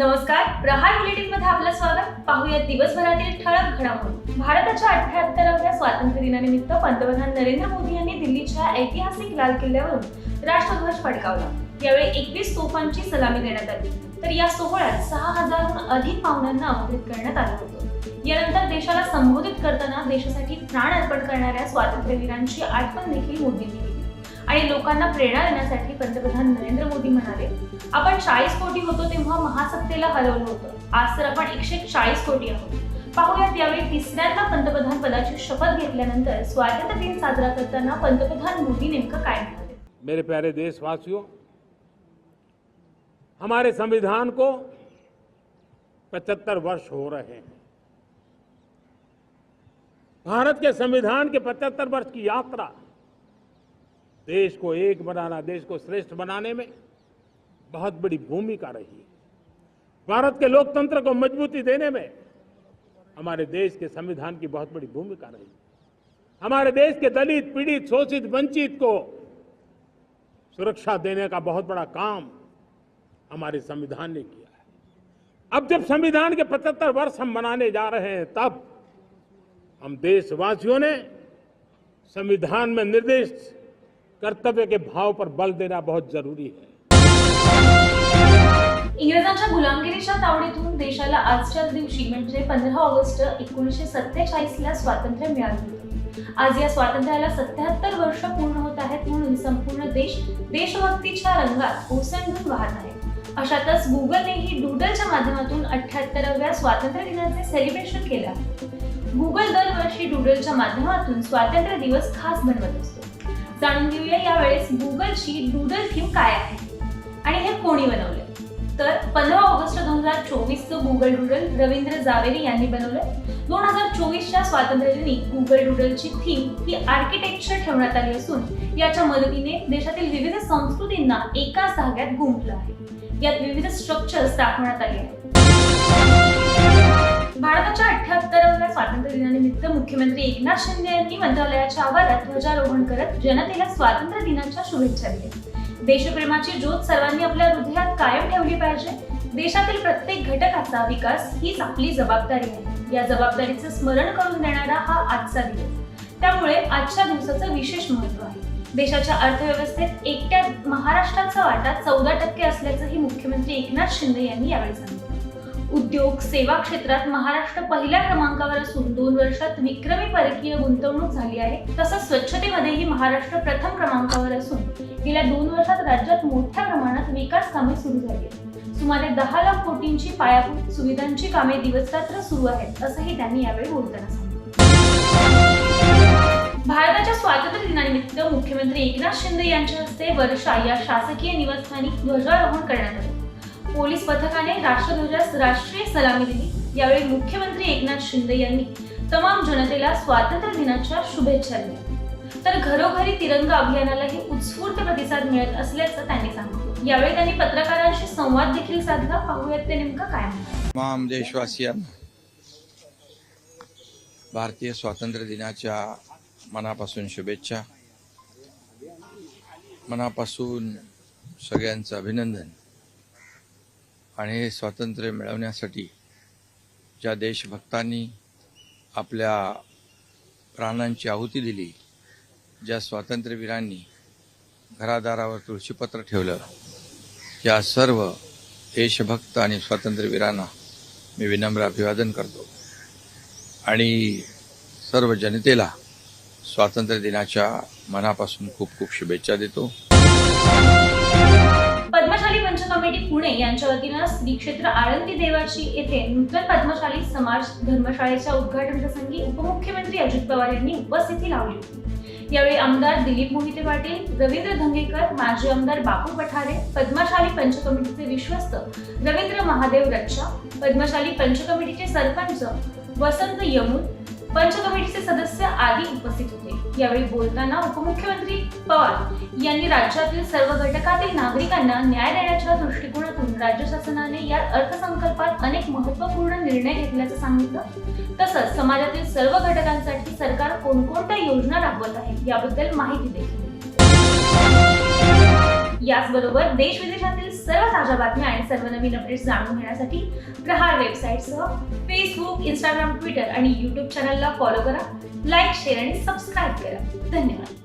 नमस्कार प्रहार बुलेटिनमध्ये आपलं स्वागत. पाहूया दिवसभरातील ठळक घडामोडी. भारताच्या अठ्याहत्तराव्या स्वातंत्र्य दिनानिमित्त पंतप्रधान नरेंद्र मोदी यांनी दिल्लीच्या ऐतिहासिक लाल किल्ल्यावरून राष्ट्रध्वज फडकावला. यावेळी एकवीस तोफांची सलामी देण्यात आली. तर या सोहळ्यात सहा हजारहून अधिक पाहुण्यांना आमंत्रित करण्यात आलं होतं. यानंतर देशाला संबोधित करताना देशासाठी प्राण अर्पण करणाऱ्या स्वातंत्र्यवीरांची आठवण देखील मोदींनी केली आणि लोकांना प्रेरणा देण्यासाठी पंतप्रधान नरेंद्र मोदी म्हणाले आपण चाळीस कोटी होतो तेव्हा महासत्तेला हरवलं होतं. आज तर आपण एकशे चाळीस कोटी आहोत. पाहूयात यावेळी तिसऱ्यांदा पंतप्रधान पदाची शपथ घेतल्यानंतर स्वातंत्र्य दिन साजरा करताना पंतप्रधान मोदी नेमकं काय म्हणाले? मेरे प्यारे देशवासियों हमारे संविधान को 75 वर्ष हो रहे हैं। भारत के संविधान के 75 वर्ष की यात्रा देश को एक बनाना देश को श्रेष्ठ बनाने में बहुत बड़ी भूमिका रही भारत के लोकतंत्र को मजबूती देने में हमारे देश के संविधान की बहुत बड़ी भूमिका रही हमारे देश के दलित, पीड़ित, शोषित, वंचित को सुरक्षा देने का बहुत बड़ा काम हमारे संविधान ने किया है। अब जब संविधान के 75 वर्ष हम मनाने जा रहे हैं, तब हम देशवासियों ने संविधान में निर्दिष्ट कर्तव्य के भाव पर बल देना बहुत ज़रूरी है। इंग्रजांच्या गुलामगिरीच्या तावडीतून देशाला आजच्या दिवशी म्हणजे पंधरा ऑगस्ट एकोणीसशे सत्तेचाळीस ला स्वातंत्र्य मिळाले. आज या स्वातंत्र्याला सत्याहत्तर वर्ष पूर्ण होत आहेत म्हणून संपूर्ण देश देशभक्तीच्या रंगात ओसंडून वाहत आहे. अशातच गुगलनेही डुडलच्या माध्यमातून अठ्याहत्तराव्या स्वातंत्र्य दिनाचे सेलिब्रेशन केलं आहे. गुगल दरवर्षी डुडलच्या माध्यमातून स्वातंत्र्य दिवस खास बनवत असतो. जाणून घेऊया यावेळेस गुगलची डुडल थीम काय आहे. आणि हे कोणी बनवले तर पंधरा ऑगस्ट दोन हजार चोवीसचं गुगल डुडल रवींद्र जावेरी यांनी बनवलं दोन हजार चोवीसच्या स्वातंत्र्यदिनी गुगल डुडलची थीम ही आर्किटेक्चर ठेवण्यात आली असून याच्या मदतीने देशातील विविध संस्कृतींना एकाच धाग्यात गुंफलं आहे. यात विविध स्ट्रक्चर्स दाखवण्यात आले आहेत. भारताच्या अठ्याहत्तराव्या स्वातंत्र्य दिनानिमित्त मुख्यमंत्री एकनाथ शिंदे यांनी मंत्रालयाच्या आवारात ध्वजारोहण करत जनतेला स्वातंत्र्य दिनाच्या शुभेच्छा दिल्या. देशप्रेमाची ज्योत सर्वांनी आपल्या हृदयात कायम ठेवली पाहिजे. देशातील प्रत्येक घटकाचा विकास हीच आपली जबाबदारी आहे. या जबाबदारीचं स्मरण करून देणारा हा आजचा दिवस. त्यामुळे आजच्या दिवसाचं विशेष महत्त्व आहे. देशाच्या अर्थव्यवस्थेत एकट्या महाराष्ट्राचा वाटा चौदा टक्के असल्याचंही मुख्यमंत्री एकनाथ शिंदे यांनी यावेळी सांगितलं. उद्योग सेवा क्षेत्रात महाराष्ट्र पहिल्या क्रमांकावर असून दोन वर्षात विक्रमी परकीय गुंतवणूक झाली आहे. तसंच स्वच्छतेमध्येही महाराष्ट्र प्रथम क्रमांकावर असून गेल्या दोन वर्षात राज्यात मोठ्या प्रमाणात विकास कामे सुरू झाली आहेत. सुमारे दहा लाख कोटींची पायाभूत सुविधांची कामे दिवसरात्र सुरू आहेत असंही त्यांनी यावेळी बोलताना सांगितलं. भारताच्या स्वातंत्र्य दिनानिमित्त मुख्यमंत्री एकनाथ शिंदे यांच्या हस्ते वर्षा या शासकीय निवासस्थानी ध्वजारोहण करण्यात आले. पोलीस पथकाने राष्ट्रध्वजास राष्ट्रीय सलामी दिली. यावेळी मुख्यमंत्री एकनाथ शिंदे यांनी तमाम जनतेला स्वातंत्र्य दिनाच्या शुभेच्छा दिल्या. तर घरोघरी तिरंगा अभियानालाही उत्स्फूर्त प्रतिसाद मिळत असल्याचं त्यांनी सांगितलं. यावेळी त्यांनी पत्रकारांशी संवाद देखील साधला. पाहूयात ते नेमकं काय म्हणतात देशवासियांना भारतीय स्वातंत्र्य दिनाच्या मनापासून शुभेच्छा. मनापासून सगळ्यांचं अभिनंदन. आणि हे स्वातंत्र्य मिळवण्यासाठी ज्या देशभक्तांनी आपल्या प्राणांची आहुती दिली ज्या स्वातंत्र्यवीरांनी घरादारावर तुळशीपत्र ठेवलं या सर्व देशभक्त आणि स्वातंत्र्यवीरांना मी विनम्र अभिवादन करतो. आणि सर्व जनतेला स्वातंत्र्य दिनाच्या मनापासून खूप खूप शुभेच्छा देतो. पद्मशाली पंच कमिटी पुणे यांच्या वतीनं श्री क्षेत्र आळंदी देवाची येथे नूतन पद्मशाली समाज धर्मशाळेच्या उद्घाटन प्रसंगी उपमुख्यमंत्री अजित पवार यांनी उपस्थिती लावली. होती यावेळी आमदार दिलीप मोहिते पाटील रवींद्र धंगेकर माजी आमदार बापू पठारे पद्मशाली पंच कमिटीचे विश्वस्त रवींद्र महादेव रच्चा पद्मशाली पंच कमिटीचे सरपंच वसंत यमुन पंच कमिटीचे सदस्य आदी उपस्थित होते. यावेळी बोलताना उपमुख्यमंत्री पवार यांनी राज्यातील सर्व घटकातील नागरिकांना न्याय देण्याच्या दृष्टिकोनातून राज्य शासनाने या अर्थसंकल्पात अनेक महत्त्वपूर्ण निर्णय घेतल्याचं सांगितलं. तसंच समाजातील सर्व घटकांसाठी सरकार कोणकोणत्या योजना राबवत आहे याबद्दल माहिती देखील याचबरोबर देश विदेशातील सर्व ताज्या बातम्या आणि सर्व नवीन अपडेट्स जाणून घेण्यासाठी प्रहार वेबसाईटसह फेसबुक इंस्टाग्राम ट्विटर आणि यूट्यूब चॅनलला फॉलो करा लाईक शेअर आणि सबस्क्राईब करा. धन्यवाद.